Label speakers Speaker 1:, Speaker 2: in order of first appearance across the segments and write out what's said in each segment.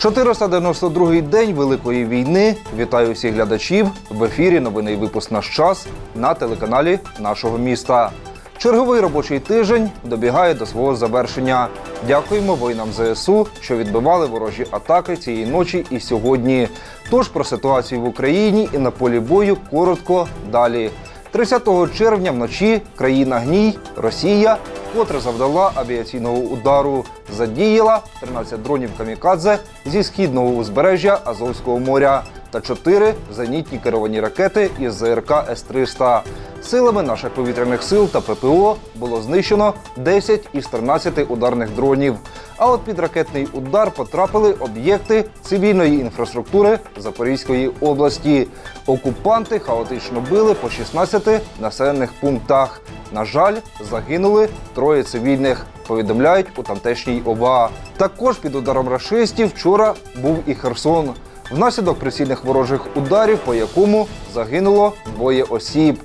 Speaker 1: 492-й день Великої війни. Вітаю всіх глядачів. В ефірі новинний випуск наш час на телеканалі нашого міста. Черговий робочий тиждень добігає до свого завершення. Дякуємо воїнам ЗСУ, що відбивали ворожі атаки цієї ночі і сьогодні. Тож про ситуацію в Україні і на полі бою коротко далі. 30 червня вночі країна гній Росія вкотре завдала авіаційного удару. Задіяла 13 дронів камікадзе зі східного узбережжя Азовського моря та 4 зенітні керовані ракети із ЗРК С-300. Силами наших повітряних сил та ППО було знищено 10 із 13 ударних дронів. А от під ракетний удар потрапили об'єкти цивільної інфраструктури Запорізької області. Окупанти хаотично били по 16 населених пунктах. На жаль, загинули троє цивільних. Повідомляють у тамтешній ОВА. Також під ударом рашистів вчора був і Херсон. Внаслідок прицільних ворожих ударів, по якому загинуло двоє осіб.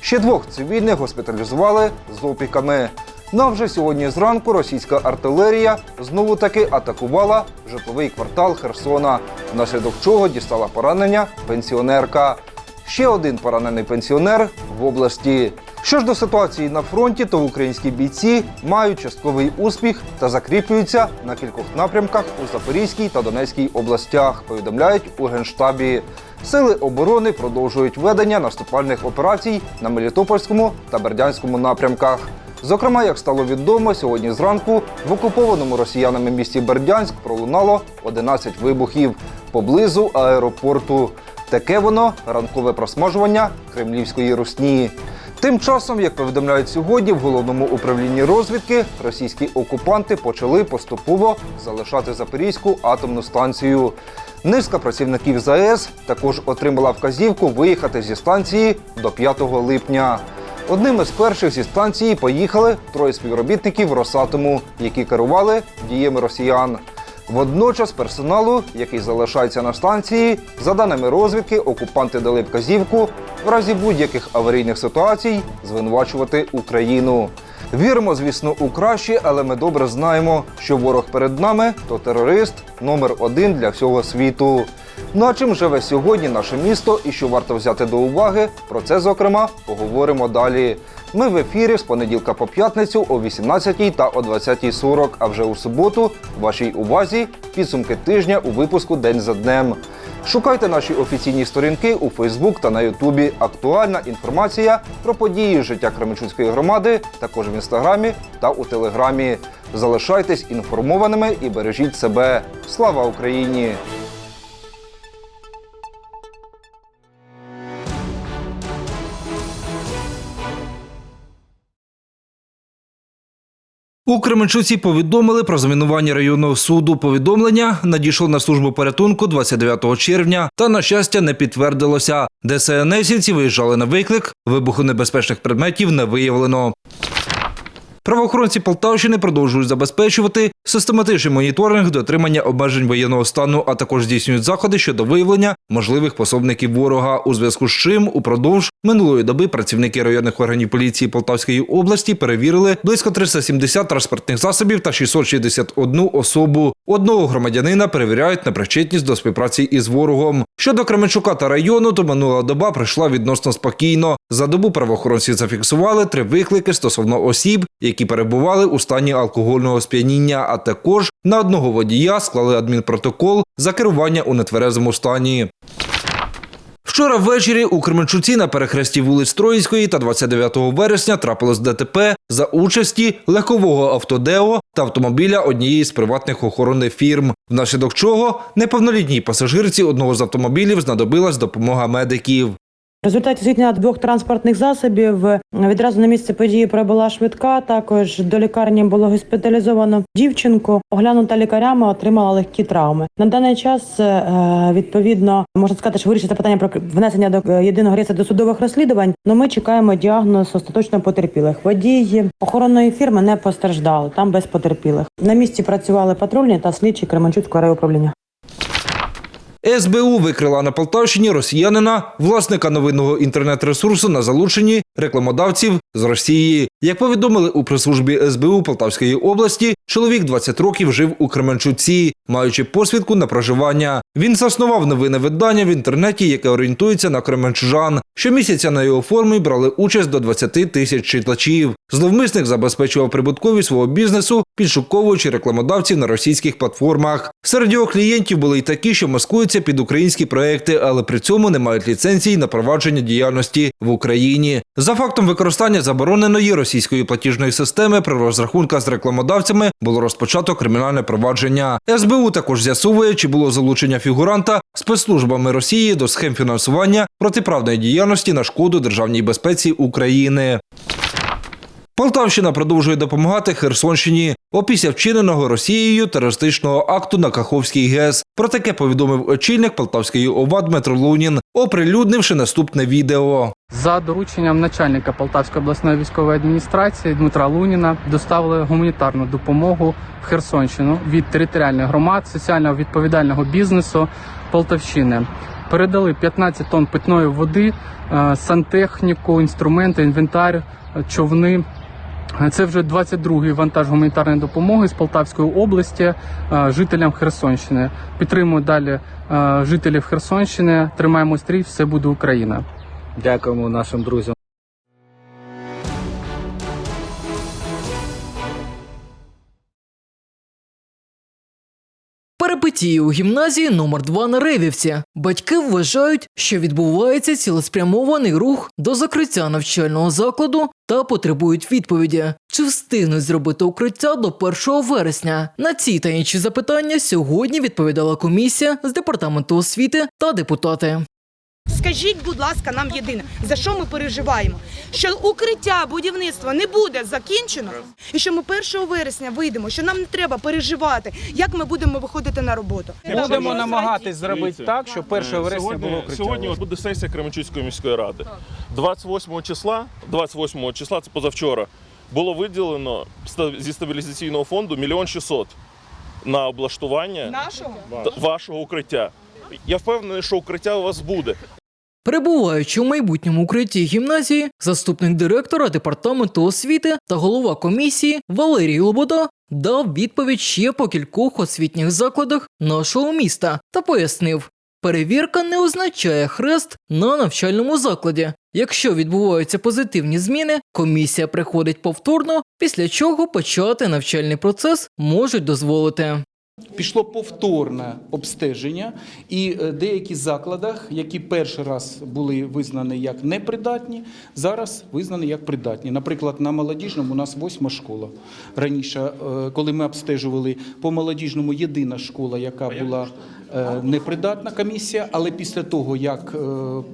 Speaker 1: Ще двох цивільних госпіталізували з опіками. Ну а вже сьогодні зранку російська артилерія знову таки атакувала житловий квартал Херсона, внаслідок чого дістала поранення пенсіонерка. Ще один поранений пенсіонер в області. Що ж до ситуації на фронті, то українські бійці мають частковий успіх та закріплюються на кількох напрямках у Запорізькій та Донецькій областях. Повідомляють у генштабі. Сили оборони продовжують ведення наступальних операцій на Мелітопольському та Бердянському напрямках. Зокрема, як стало відомо, сьогодні зранку в окупованому росіянами місті Бердянськ пролунало 11 вибухів поблизу аеропорту. Таке воно ранкове просмажування кремлівської русні. Тим часом, як повідомляють сьогодні, в головному управлінні розвідки російські окупанти почали поступово залишати Запорізьку атомну станцію. Низка працівників ЗАЕС також отримала вказівку виїхати зі станції до 5 липня. Одним із перших зі станції поїхали троє співробітників Росатому, які керували діями росіян. Водночас персоналу, який залишається на станції, за даними розвідки, окупанти дали вказівку в разі будь-яких аварійних ситуацій звинувачувати Україну. Віримо, звісно, у краще, але ми добре знаємо, що ворог перед нами то терорист номер один для всього світу. Ну а чим живе сьогодні наше місто і що варто взяти до уваги, про це, зокрема, поговоримо далі. Ми в ефірі з понеділка по п'ятницю о 18 та о 20.40, а вже у суботу вашій увазі підсумки тижня у випуску День за днем. Шукайте наші офіційні сторінки у Фейсбук та на Ютубі. Актуальна інформація про події життя Кременчуцької громади, також в інстаграмі та у телеграмі. Залишайтесь інформованими і бережіть себе. Слава Україні!
Speaker 2: У Кременчуці повідомили про замінування районного суду. Повідомлення надійшло на службу порятунку 29 червня та, на щастя, не підтвердилося. ДСНСівці виїжджали на виклик. Вибухонебезпечних предметів не виявлено. Правоохоронці Полтавщини продовжують забезпечувати систематичний моніторинг дотримання обмежень воєнного стану, а також здійснюють заходи щодо виявлення можливих пособників ворога. У зв'язку з чим упродовж минулої доби працівники районних органів поліції Полтавської області перевірили близько 370 транспортних засобів та 661 особу. Одного громадянина перевіряють на причетність до співпраці із ворогом. Щодо Кременчука та району, то минула доба пройшла відносно спокійно. За добу правоохоронці зафіксували три виклики стосовно осіб, які перебували у стані алкогольного сп'яніння, також на одного водія склали адмінпротокол за керування у нетверезому стані. Вчора ввечері у Кременчуці на перехресті вулиць Троїцької та 29 вересня трапилось ДТП за участі легкового автодео та автомобіля однієї з приватних охоронних фірм, внаслідок чого неповнолітній пасажирці одного з автомобілів знадобилась допомога медиків.
Speaker 3: В результаті зіткнення двох транспортних засобів відразу на місце події прибула швидка. Також до лікарні було госпіталізовано дівчинку. Оглянута лікарями, отримала легкі травми. На даний час е, відповідно можна сказати, що вирішиться питання про внесення до е, єдиного реєстру досудових розслідувань. Но ми чекаємо діагноз остаточно потерпілих. Водії охоронної фірми не постраждали. Там без потерпілих. На місці працювали патрульні та слідчі Кременчуцького райуправління.
Speaker 1: СБУ викрила на Полтавщині росіянина, власника новинного інтернет-ресурсу на залученні рекламодавців з Росії. Як повідомили у прес-службі СБУ Полтавської області, чоловік 20 років жив у Кременчуці, маючи посвідку на проживання. Він заснував новинне видання в інтернеті, яке орієнтується на кременчужан. Щомісяця на його формі брали участь до 20 тисяч читачів. Зловмисник забезпечував прибутковість свого бізнесу, підшуковуючи рекламодавців на російських платформах. Серед його клієнтів були й такі, що маскуються під українські проекти, але при цьому не мають ліцензій на провадження діяльності в Україні. За фактом використання забороненої російської платіжної системи при розрахунках з рекламодавцями було розпочато кримінальне провадження. СБУ також з'ясовує, чи було залучення фігуранта спецслужбами Росії до схем фінансування протиправної діяльності на шкоду державній безпеці України. Полтавщина продовжує допомагати Херсонщині опісля вчиненого Росією терористичного акту на Каховській ГЕС. Про таке повідомив очільник Полтавської ОВА Дмитро Лунін, оприлюднивши наступне відео.
Speaker 4: За дорученням начальника Полтавської обласної військової адміністрації Дмитра Луніна доставили гуманітарну допомогу в Херсонщину від територіальних громад, соціально відповідального бізнесу Полтавщини. Передали 15 тонн питної води, е, сантехніку, інструменти, інвентар, човни. Це вже 22-й вантаж гуманітарної допомоги з Полтавської області е, жителям Херсонщини. Підтримуємо далі е, жителів Херсонщини. Тримаємо стрій, все буде Україна. Дякуємо нашим друзям.
Speaker 5: Перипетії у гімназії номер 2 на Ревівці. Батьки вважають, що відбувається цілеспрямований рух до закриття навчального закладу та потребують відповіді, чи встигнуть зробити укриття до 1 вересня. На ці та інші запитання сьогодні відповідала комісія з департаменту освіти та депутати.
Speaker 6: Скажіть, будь ласка, нам єдине, за що ми переживаємо? Що укриття будівництва не буде закінчено, і що ми 1 вересня вийдемо, що нам не треба переживати, як ми будемо виходити на роботу.
Speaker 7: Будемо намагатись зробити так, щоб 1
Speaker 8: Е,
Speaker 7: вересня
Speaker 8: сьогодні,
Speaker 7: було укриття.
Speaker 8: Сьогодні буде сесія Кременчуцької міської ради. 28 числа, 28 числа, це позавчора, було виділено зі стабілізаційного фонду мільйон 600 на облаштування
Speaker 6: Нашого?
Speaker 8: вашого укриття. Я впевнений, що укриття у вас буде.
Speaker 5: Перебуваючи у майбутньому укритті гімназії, заступник директора департаменту освіти та голова комісії Валерій Лобода дав відповідь ще по кількох освітніх закладах нашого міста та пояснив. Перевірка не означає хрест на навчальному закладі. Якщо відбуваються позитивні зміни, комісія приходить повторно, після чого почати навчальний процес можуть дозволити.
Speaker 7: Пішло повторне обстеження, і е, деякі закладах, які перший раз були визнані як непридатні, зараз визнані як придатні. Наприклад, на молодіжному у нас восьма школа. Раніше, е, коли ми обстежували по молодіжному, єдина школа, яка була е, непридатна комісія, але після того, як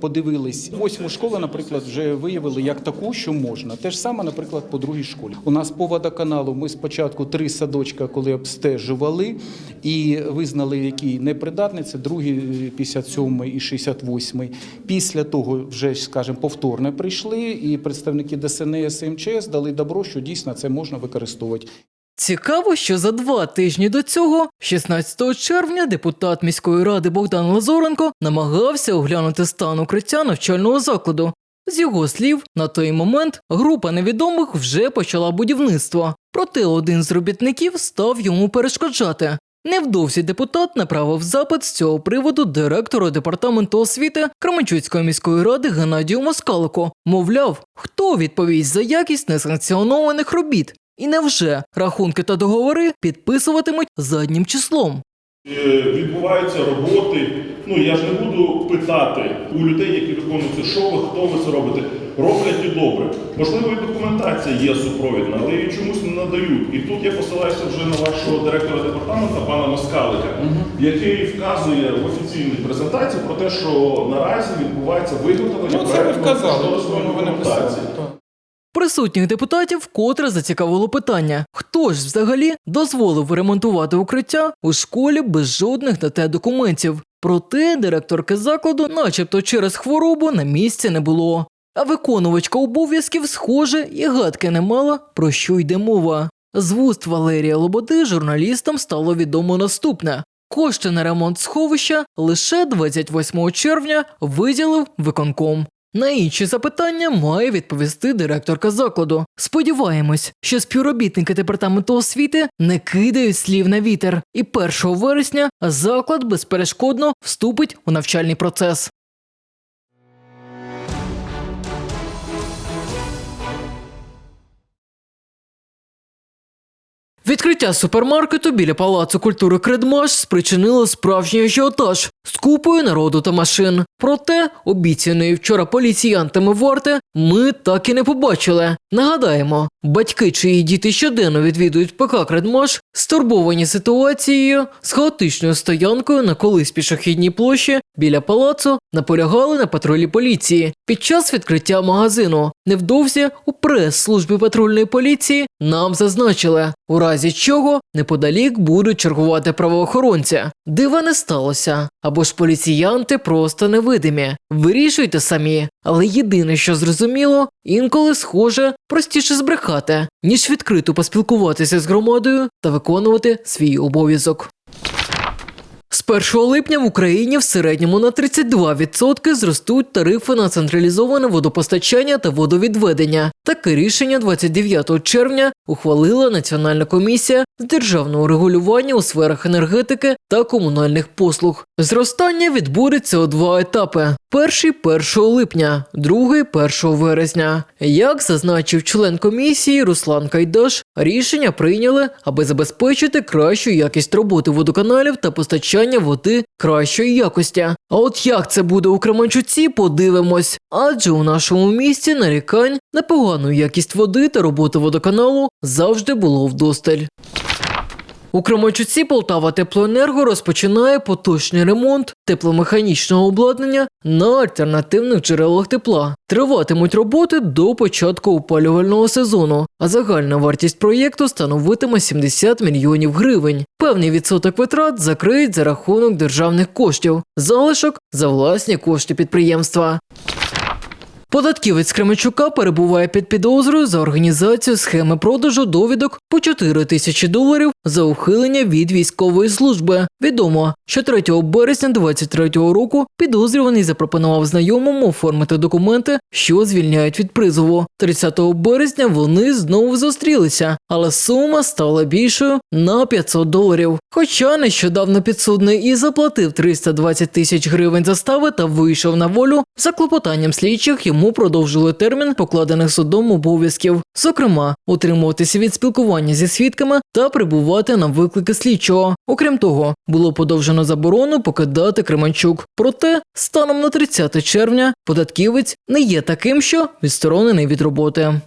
Speaker 7: подивились восьму школу, наприклад, вже виявили як таку, що можна. Те ж саме, наприклад, по другій школі. У нас по водоканалу ми спочатку три садочка, коли обстежували і визнали, які непридатні, це другий, 57 і 68. Після того вже, скажімо, повторне прийшли, і представники ДСНС і МЧС дали добро, що дійсно це можна використовувати.
Speaker 5: Цікаво, що за два тижні до цього, 16 червня, депутат міської ради Богдан Лазоренко намагався оглянути стан укриття навчального закладу. З його слів, на той момент група невідомих вже почала будівництво, проте один з робітників став йому перешкоджати. Невдовзі депутат направив запит з цього приводу директору департаменту освіти Кременчуцької міської ради Геннадію Москалику. Мовляв, хто відповість за якість несанкціонованих робіт? І невже рахунки та договори підписуватимуть заднім числом?
Speaker 8: Е, Відбуваються роботи. Ну я ж не буду питати у людей, які виконують це, що ви, хто ви це робите. Роблять і добре. Можливо, і документація є супровідна, але її чомусь не надають. І тут я посилаюся вже на вашого директора департаменту, пана Москалика, який вказує в офіційній презентації про те, що наразі відбувається виготовлення
Speaker 7: Ну,
Speaker 8: документації.
Speaker 5: Присутніх депутатів вкотре зацікавило питання: хто ж взагалі дозволив ремонтувати укриття у школі без жодних на те документів? Проте директорки закладу, начебто через хворобу, на місці не було. А виконувачка обов'язків, схоже, і гадки не мала, про що йде мова. З вуст Валерія Лободи журналістам стало відомо наступне. Кошти на ремонт сховища лише 28 червня виділив виконком. На інші запитання має відповісти директорка закладу. Сподіваємось, що співробітники департаменту освіти не кидають слів на вітер, і 1 вересня заклад безперешкодно вступить у навчальний процес. Відкриття супермаркету біля палацу культури Кредмаш спричинило справжній ажіотаж з купою народу та машин. Проте обіцяної вчора поліціянтами варти ми так і не побачили. Нагадаємо, батьки, чиї діти щоденно відвідують ПК Кредмаш, стурбовані ситуацією з хаотичною стоянкою на колись пішохідній площі біля палацу наполягали на патрулі поліції. Під час відкриття магазину невдовзі у прес-службі патрульної поліції нам зазначили, у разі чого неподалік будуть чергувати правоохоронці. Дива не сталося, або ж поліціянти просто невидимі. Вирішуйте самі. Але єдине, що зрозуміло, інколи схоже простіше збрехати, ніж відкрито поспілкуватися з громадою та виконувати свій обов'язок. З 1 липня в Україні в середньому на 32% зростуть тарифи на централізоване водопостачання та водовідведення. Таке рішення 29 червня ухвалила Національна комісія державного регулювання у сферах енергетики та комунальних послуг. Зростання відбудеться у два етапи: перший 1 липня, другий 1 вересня. Як зазначив член комісії Руслан Кайдаш, рішення прийняли, аби забезпечити кращу якість роботи водоканалів та постачання води кращої якості. А от як це буде у Кременчуці, подивимось. Адже у нашому місті нарікань на погану якість води та роботи водоканалу завжди було вдосталь. У Кременчуці Полтава Теплоенерго розпочинає поточний ремонт тепломеханічного обладнання на альтернативних джерелах тепла. Триватимуть роботи до початку опалювального сезону, а загальна вартість проєкту становитиме 70 мільйонів гривень. Певний відсоток витрат закриють за рахунок державних коштів, залишок за власні кошти підприємства. Податківець Кременчука перебуває під підозрою за організацію схеми продажу довідок по 4 тисячі доларів за ухилення від військової служби. Відомо, що 3 березня 2023 року підозрюваний запропонував знайомому оформити документи, що звільняють від призову. 30 березня вони знову зустрілися, але сума стала більшою на 500 доларів. Хоча нещодавно підсудний і заплатив 320 тисяч гривень застави та вийшов на волю, за клопотанням слідчих йому продовжили термін покладених судом обов'язків, зокрема, утримуватися від спілкування зі свідками та прибувати на виклики слідчого. Окрім того, було подовжено заборону покидати Кременчук. Проте, станом на 30 червня, податківець не є таким, що відсторонений від роботи.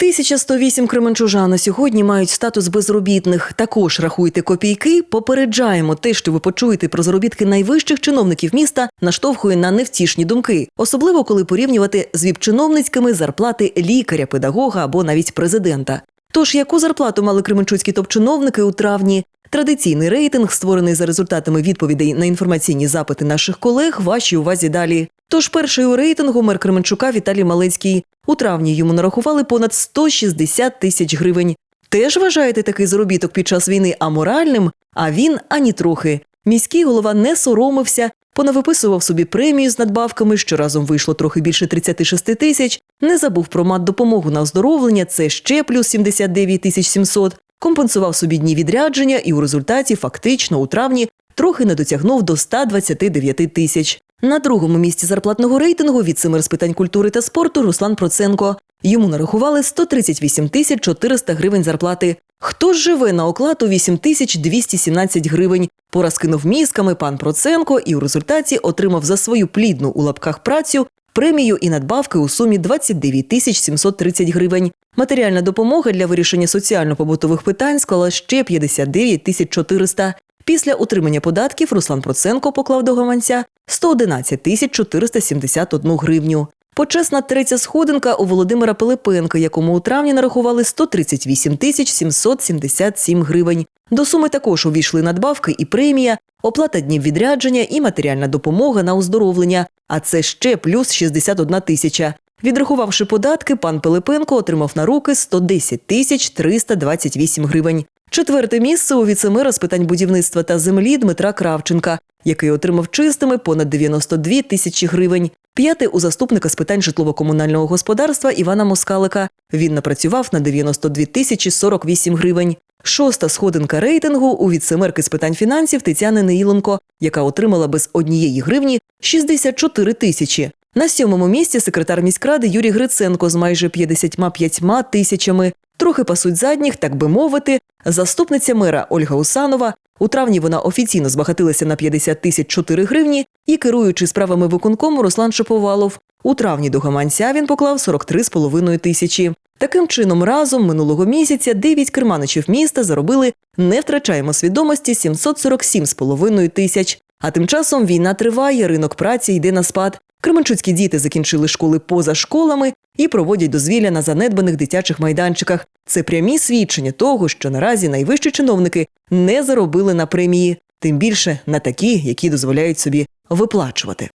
Speaker 9: 1108 кременчужан на сьогодні мають статус безробітних. Також рахуйте копійки. Попереджаємо те, що ви почуєте про заробітки найвищих чиновників міста, наштовхує на невтішні думки, особливо коли порівнювати з віп-чиновницькими зарплати лікаря, педагога або навіть президента. Тож яку зарплату мали кременчуцькі топ-чиновники у травні? Традиційний рейтинг, створений за результатами відповідей на інформаційні запити наших колег, вашій увазі далі. Тож перший у рейтингу мер Кременчука Віталій Малецький. У травні йому нарахували понад 160 тисяч гривень. Теж вважаєте такий заробіток під час війни аморальним? А він ані трохи. Міський голова не соромився, понавиписував собі премію з надбавками, що разом вийшло трохи більше 36 тисяч. Не забув про мат-допомогу на оздоровлення, це ще плюс 79 тисяч 700. Компенсував собі дні відрядження і у результаті фактично у травні трохи не дотягнув до 129 тисяч. На другому місці зарплатного рейтингу віце-мер з питань культури та спорту Руслан Проценко. Йому нарахували 138 тисяч 400 гривень зарплати. Хто ж живе на оклад у 8 тисяч 217 гривень? Порозкинув мізками пан Проценко і у результаті отримав за свою плідну у лапках працю премію і надбавки у сумі 29 тисяч 730 гривень. Матеріальна допомога для вирішення соціально-побутових питань склала ще 59 тисяч 400. Після утримання податків Руслан Проценко поклав до гаманця 111 тисяч 471 гривню. Почесна третя сходинка у Володимира Пилипенка, якому у травні нарахували 138 тисяч 777 гривень. До суми також увійшли надбавки і премія, оплата днів відрядження і матеріальна допомога на оздоровлення, а це ще плюс 61 тисяча. Відрахувавши податки, пан Пилипенко отримав на руки 110 тисяч 328 гривень. Четверте місце у віцемера з питань будівництва та землі Дмитра Кравченка, який отримав чистими понад 92 тисячі гривень. П'яте у заступника з питань житлово-комунального господарства Івана Москалика. Він напрацював на 92 тисячі 48 гривень. Шоста сходинка рейтингу у віцемерки з питань фінансів Тетяни Неїленко, яка отримала без однієї гривні 64 тисячі. На сьомому місці секретар міськради Юрій Гриценко з майже 55 тисячами. Трохи пасуть задніх, так би мовити. Заступниця мера Ольга Усанова. У травні вона офіційно збагатилася на 50 тисяч 4 гривні і, керуючи справами виконкому, Руслан Шаповалов. У травні до гаманця він поклав 43,5 тисячі. Таким чином, разом минулого місяця 9 керманичів міста заробили не втрачаємо свідомості 747,5 тисяч. А тим часом війна триває, ринок праці йде на спад. Кременчуцькі діти закінчили школи поза школами і проводять дозвілля на занедбаних дитячих майданчиках. Це прямі свідчення того, що наразі найвищі чиновники не заробили на премії, тим більше на такі, які дозволяють собі виплачувати.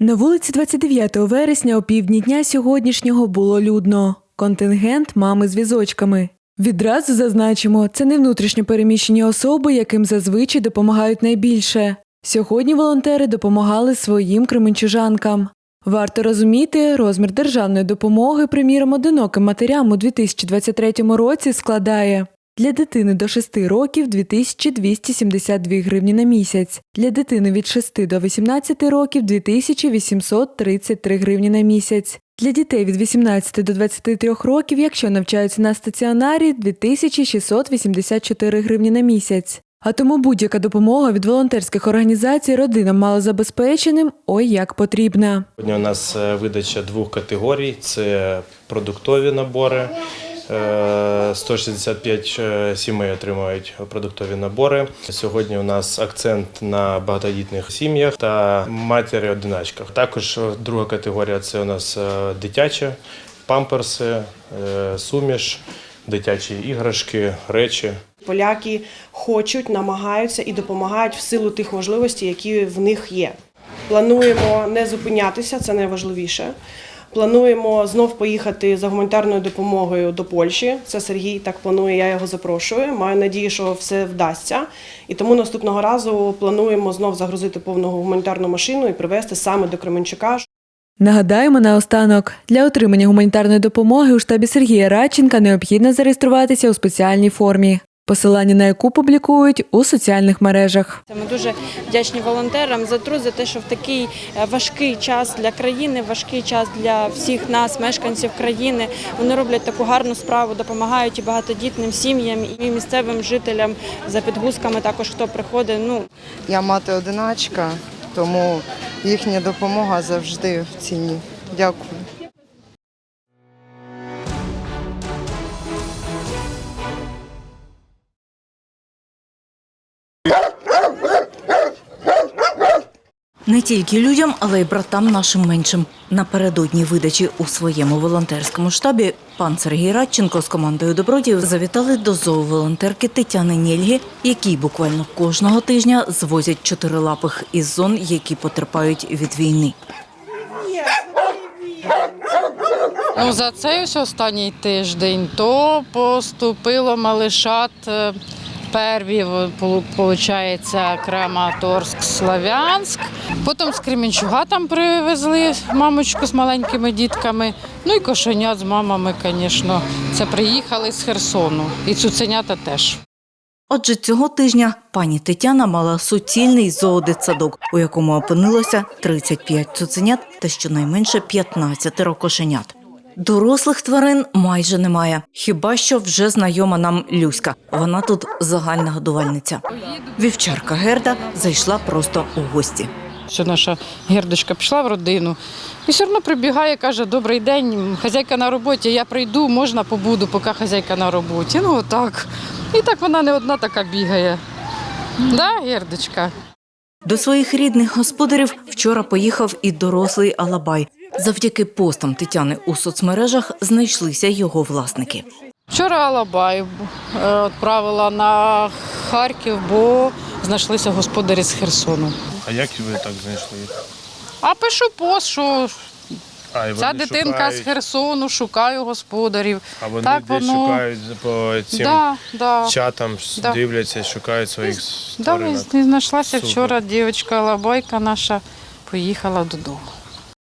Speaker 10: На вулиці 29 вересня о півдні дня сьогоднішнього було людно. Контингент мами з візочками. Відразу зазначимо, це не внутрішньо переміщені особи, яким зазвичай допомагають найбільше. Сьогодні волонтери допомагали своїм кременчужанкам. Варто розуміти, розмір державної допомоги, приміром, одиноким матерям у 2023 році складає для дитини до 6 років 2272 гривні на місяць, для дитини від 6 до 18 років 2833 гривні на місяць, для дітей від 18 до 23 років, якщо навчаються на стаціонарі, 2684 гривні на місяць. А тому будь-яка допомога від волонтерських організацій родинам малозабезпеченим ой як потрібна.
Speaker 11: Сьогодні у нас е, видача двох категорій: це продуктові набори. Е, 165 е, сімей отримують продуктові набори. Сьогодні у нас акцент на багатодітних сім'ях та матері-одиначках. Також е, друга категорія це у нас е, дитячі памперси, е, суміш, дитячі іграшки, речі.
Speaker 12: Поляки хочуть, намагаються і допомагають в силу тих можливостей, які в них є. Плануємо не зупинятися, це найважливіше. Плануємо знов поїхати за гуманітарною допомогою до Польщі. Це Сергій так планує, я його запрошую. Маю надію, що все вдасться. І тому наступного разу плануємо знов загрузити повну гуманітарну машину і привезти саме до Кременчука,
Speaker 10: Нагадаємо наостанок, для отримання гуманітарної допомоги у штабі Сергія Радченка необхідно зареєструватися у спеціальній формі, посилання на яку публікують у соціальних мережах.
Speaker 13: Ми дуже вдячні волонтерам за труд, за те, що в такий е, важкий час для країни, важкий час для всіх нас, мешканців країни. Вони роблять таку гарну справу, допомагають і багатодітним сім'ям, і місцевим жителям за підгузками. Також хто приходить. Ну
Speaker 14: Я мати одиначка, тому їхня допомога завжди в ціні. Дякую.
Speaker 15: Не тільки людям, але й братам нашим меншим. Напередодні видачі у своєму волонтерському штабі пан Сергій Радченко з командою добродіїв завітали до зооволонтерки Тетяни Нєльги, які буквально кожного тижня звозять чотирилапих із зон, які потерпають від війни.
Speaker 16: Ну, за цей ось останній тиждень то поступило малишат е, перві, виходить, Краматорськ, Славянськ. Потім з Кременчуга там привезли мамочку з маленькими дітками. Ну і кошенят з мамами, звісно. Це приїхали з Херсону. І цуценята теж.
Speaker 15: Отже, цього тижня пані Тетяна мала суцільний зоодитсадок, у якому опинилося 35 цуценят та щонайменше 15 кошенят. Дорослих тварин майже немає. Хіба що вже знайома нам Люська. Вона тут загальна годувальниця. Вівчарка Герда зайшла просто у гості.
Speaker 16: Що наша гердочка пішла в родину і все одно прибігає, каже: Добрий день, хазяйка на роботі, я прийду, можна побуду, поки хазяйка на роботі. Ну отак. І так вона не одна така бігає. Да, гердочка?
Speaker 15: До своїх рідних господарів вчора поїхав і дорослий Алабай. Завдяки постам Тетяни у соцмережах знайшлися його власники.
Speaker 16: Вчора Алабай е, відправила на Харків, бо знайшлися господарі з Херсону.
Speaker 11: А як ви так знайшли їх?
Speaker 16: А пишу пост, що
Speaker 11: А,
Speaker 16: ця дитинка
Speaker 11: шукають,
Speaker 16: з Херсону, шукаю господарів.
Speaker 11: А вони
Speaker 16: так
Speaker 11: десь
Speaker 16: воно-
Speaker 11: шукають по цим
Speaker 16: Да, да.
Speaker 11: чатам,
Speaker 16: Да.
Speaker 11: дивляться, шукають своїх
Speaker 16: Да, знайшлася
Speaker 11: Супер.
Speaker 16: вчора дівчинка Алабайка наша, поїхала додому.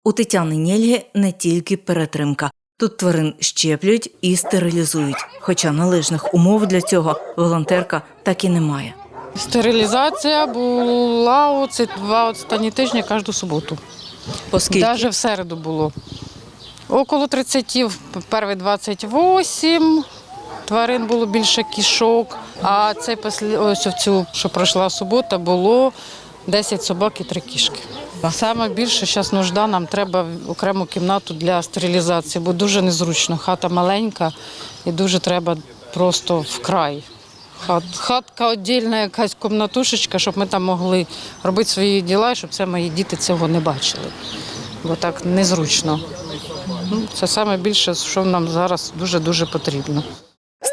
Speaker 15: У Тетяни Нєльги не тільки перетримка. Тут тварин щеплюють і стерилізують. Хоча належних умов для цього волонтерка так і не має.
Speaker 16: Стерилізація була оці два останні тижні кожну суботу.
Speaker 9: Оскільки
Speaker 16: Навіть в середу було. Около 30, в перший 28, тварин було більше кішок, а цей послі- ось в цю, що пройшла субота, було 10 собак і 3 кішки. Саме більше зараз нужда, нам треба окрему кімнату для стерилізації, бо дуже незручно. Хата маленька і дуже треба просто вкрай. Хат, хатка віддільна, якась комнатушечка, щоб ми там могли робити свої діла, щоб це мої діти цього не бачили. Бо так незручно. Ну, Це саме більше, що нам зараз дуже-дуже потрібно.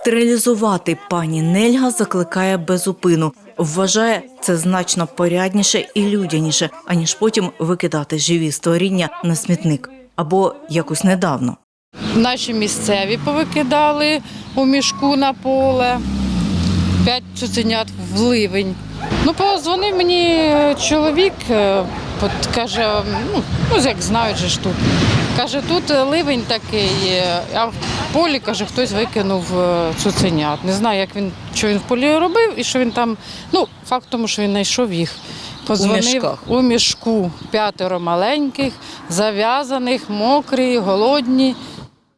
Speaker 15: Стерилізувати пані Нельга закликає безупину. Вважає це значно порядніше і людяніше, аніж потім викидати живі створіння на смітник або якось недавно.
Speaker 16: Наші місцеві повикидали у мішку на поле. П'ять цуценят в ливень. Ну, позвонив мені чоловік, е, от каже, ну, ну як знають же ж тут. Каже, тут ливень такий, е, а в полі, каже, хтось викинув е, цуценят. Не знаю, як він, що він в полі робив і що він там. Ну, факт тому, що він знайшов їх. Позвонив
Speaker 9: мішках?
Speaker 16: у мішку п'ятеро маленьких, зав'язаних, мокрі, голодні.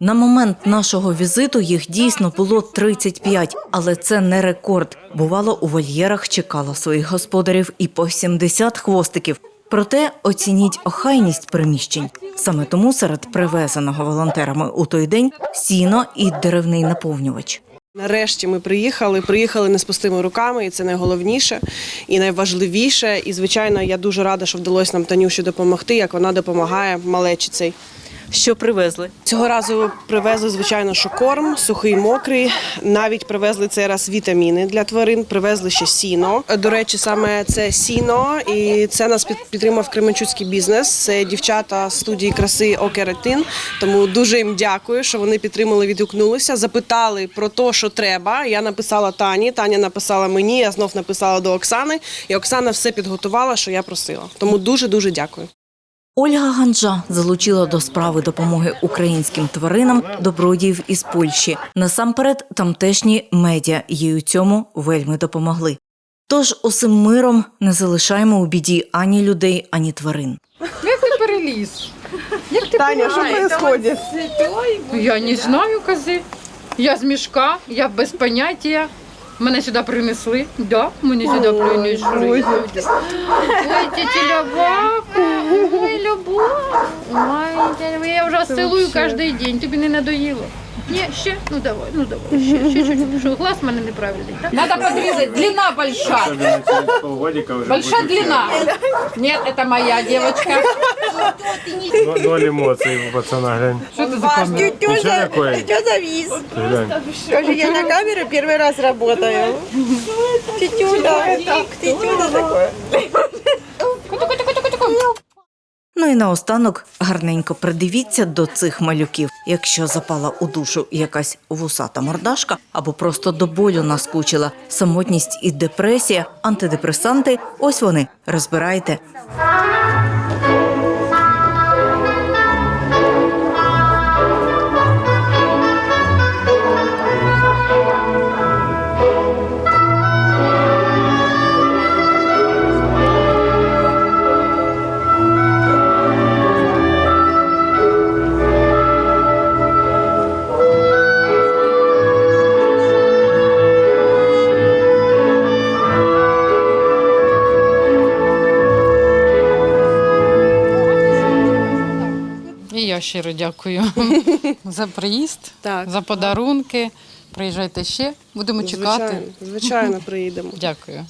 Speaker 15: На момент нашого візиту їх дійсно було 35, але це не рекорд. Бувало, у вольєрах чекало своїх господарів і по 70 хвостиків. Проте оцініть охайність приміщень. Саме тому серед привезеного волонтерами у той день сіно і деревний наповнювач.
Speaker 12: Нарешті ми приїхали. Приїхали не з пустими руками, і це найголовніше і найважливіше. І звичайно, я дуже рада, що вдалося нам Танюші допомогти, як вона допомагає малечі цей.
Speaker 9: Що привезли?
Speaker 12: Цього разу привезли, звичайно, що корм, сухий, мокрий. Навіть привезли цей раз вітаміни для тварин, привезли ще сіно. До речі, саме це сіно, і це нас під- підтримав Кременчуцький бізнес. Це дівчата студії краси Океретин. Тому дуже їм дякую, що вони підтримали, відгукнулися, запитали про те, що треба. Я написала Тані, Таня написала мені, я знов написала до Оксани, і Оксана все підготувала, що я просила. Тому дуже дуже дякую.
Speaker 15: Ольга Ганджа залучила до справи допомоги українським тваринам добродіїв із Польщі. Насамперед, тамтешні медіа їй у цьому вельми допомогли. Тож усім миром не залишаємо у біді ані людей, ані тварин.
Speaker 16: Як ти переліз? Як ти
Speaker 12: Таня, що відбувається?
Speaker 16: Я не знаю, кози. Я з мішка, я без поняття. Мене сюди принесли. Да, Мені сюди принесли. Ой, тітя ой, любов. Ой, я вже цілую кожен день, тобі не надоїло. Ні, ще? Ну давай, ну давай, ще, ще чуть-чуть. Що, глаз в мене неправильний, так? Надо подрезать, длина большая. Большая длина. Нет, это моя девочка.
Speaker 11: Ноль емоцій у пацана, глянь.
Speaker 16: Что ты за камера?
Speaker 11: Ти що такое?
Speaker 14: Тетя завис.
Speaker 11: Глянь.
Speaker 14: Скажи, я на камеру первый раз работаю. Тетюля, так, тетюля такое.
Speaker 15: І наостанок гарненько придивіться до цих малюків. Якщо запала у душу якась вусата мордашка або просто до болю наскучила самотність і депресія, антидепресанти, ось вони розбирайте.
Speaker 16: Я щиро дякую за приїзд,
Speaker 12: Так.
Speaker 16: за подарунки. Приїжджайте ще, будемо чекати.
Speaker 12: Звичайно, звичайно, приїдемо.
Speaker 16: Дякую.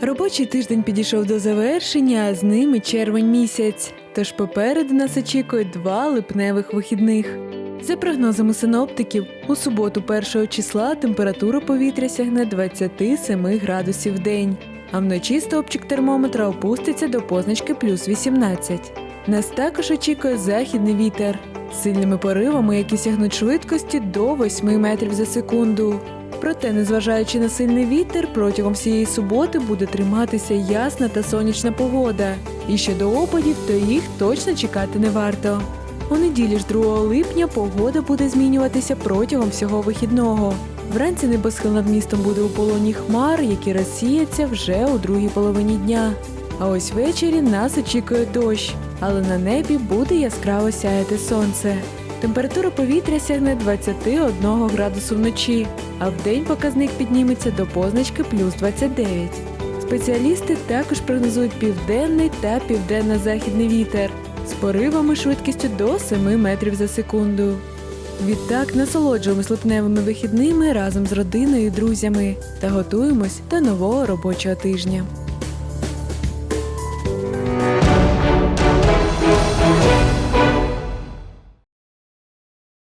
Speaker 10: Робочий тиждень підійшов до завершення, а з ним і червень місяць. Тож попереду нас очікують два липневих вихідних. За прогнозами синоптиків, у суботу 1 числа температура повітря сягне 27 градусів в день, а вночі стовпчик термометра опуститься до позначки плюс 18. Нас також очікує західний вітер з сильними поривами, які сягнуть швидкості до 8 метрів за секунду. Проте, незважаючи на сильний вітер, протягом всієї суботи буде триматися ясна та сонячна погода. І щодо опадів, то їх точно чекати не варто. У неділі ж 2 липня погода буде змінюватися протягом всього вихідного. Вранці небосхил над містом буде у полоні хмар, які розсіяться вже у другій половині дня. А ось ввечері нас очікує дощ, але на небі буде яскраво сяяти сонце. Температура повітря сягне 21 градусу вночі, а вдень показник підніметься до позначки плюс 29. Спеціалісти також прогнозують південний та південно-західний вітер з поривами швидкістю до 7 метрів за секунду. Відтак насолоджуємось липневими вихідними разом з родиною і друзями та готуємось до нового робочого тижня.